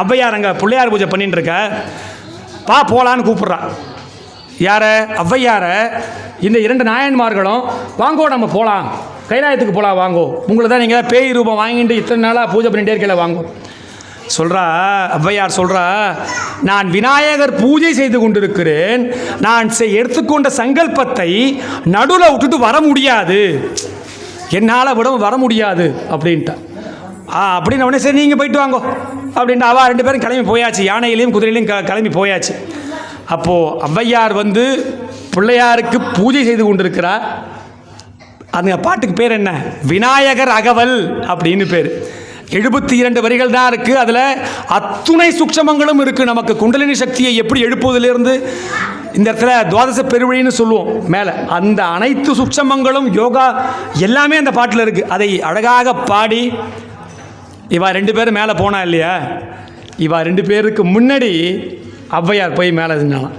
ஔவையார் அங்கே பிள்ளையார் பூஜை பண்ணிட்டு இருக்க பா போகலான்னு கூப்பிட்றான் யார? ஔவையார. இந்த இரண்டு நாயன்மார்களும் வாங்கோ நம்ம போகலாம் கைலாயத்துக்கு போகலாம் வாங்கோ. உங்களை தான் நீங்கள் பேய் ரூபம் வாங்கிட்டு இத்தனை நாளாக பூஜை பண்ணிட்டே இருக்கல வாங்கோ. சொல்கிறா ஔவையார் சொல்கிறா நான் விநாயகர் பூஜை செய்து கொண்டிருக்கிறேன். நான் செய்- எடுத்துக்கொண்ட சங்கல்பத்தை நடுவில் விட்டுட்டு வர முடியாது. என்னால் விட வர முடியாது. அப்படின்ட்டான் ஆ அப்படின்னு உடனே சரி நீங்கள் போயிட்டு வாங்கோ. அப்படின்ட்டு அவள் ரெண்டு பேரும் கிளம்பி போயாச்சு. யானையிலையும் குதிரையிலையும் க கிளம்பி போயாச்சு. அப்போது ஔவையார் வந்து பிள்ளையாருக்கு பூஜை செய்து கொண்டிருக்கிறார். அந்த பாட்டுக்கு பேர் என்ன? விநாயகர் அகவல் அப்படின்னு பேர். எழுபத்தி இரண்டு வரிகள் தான் இருக்குது அதில் அத்துணை சுட்சமங்களும் இருக்குது நமக்கு குண்டலினி சக்தியை எப்படி எழுப்புவதிலிருந்து இந்த இடத்துல துவாதச பெருவழின்னு சொல்லுவோம். மேலே. அந்த அனைத்து சுட்சமங்களும் யோகா எல்லாமே அந்த பாட்டில் இருக்குது அதை அழகாக பாடி இவா ரெண்டு பேரும் மேலே போனா இல்லையா? இவா ரெண்டு பேருக்கு முன்னாடி ஔவையார் போய் மேலே செஞ்சாலாம்